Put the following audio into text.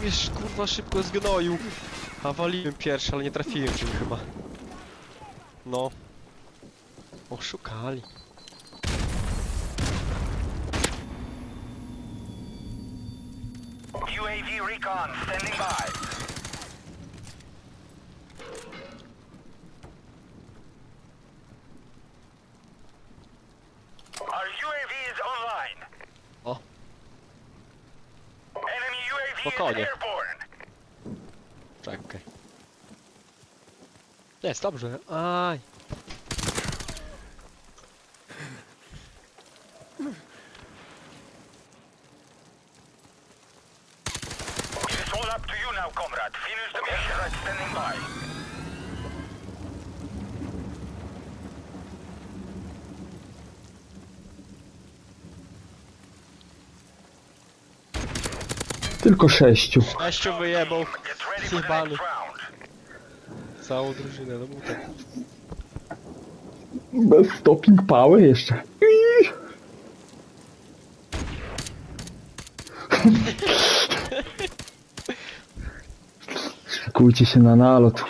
mnie sz- kurwa szybko zgnoił. A waliłem pierwszy, ale nie trafiłem nim chyba. No. Oszukali. UAV recon standing by. Our UAV is online. Spokojnie. Czekaj. Jest, dobrze. Aj. It's all up to you now, comrade. Finish the mission. Right, standing by. Tylko sześciu. Sześciu wyjebał Zjebany. całą drużynę, no mów tak. Bez stopping power jeszcze. Iii. Szykujcie się na nalot.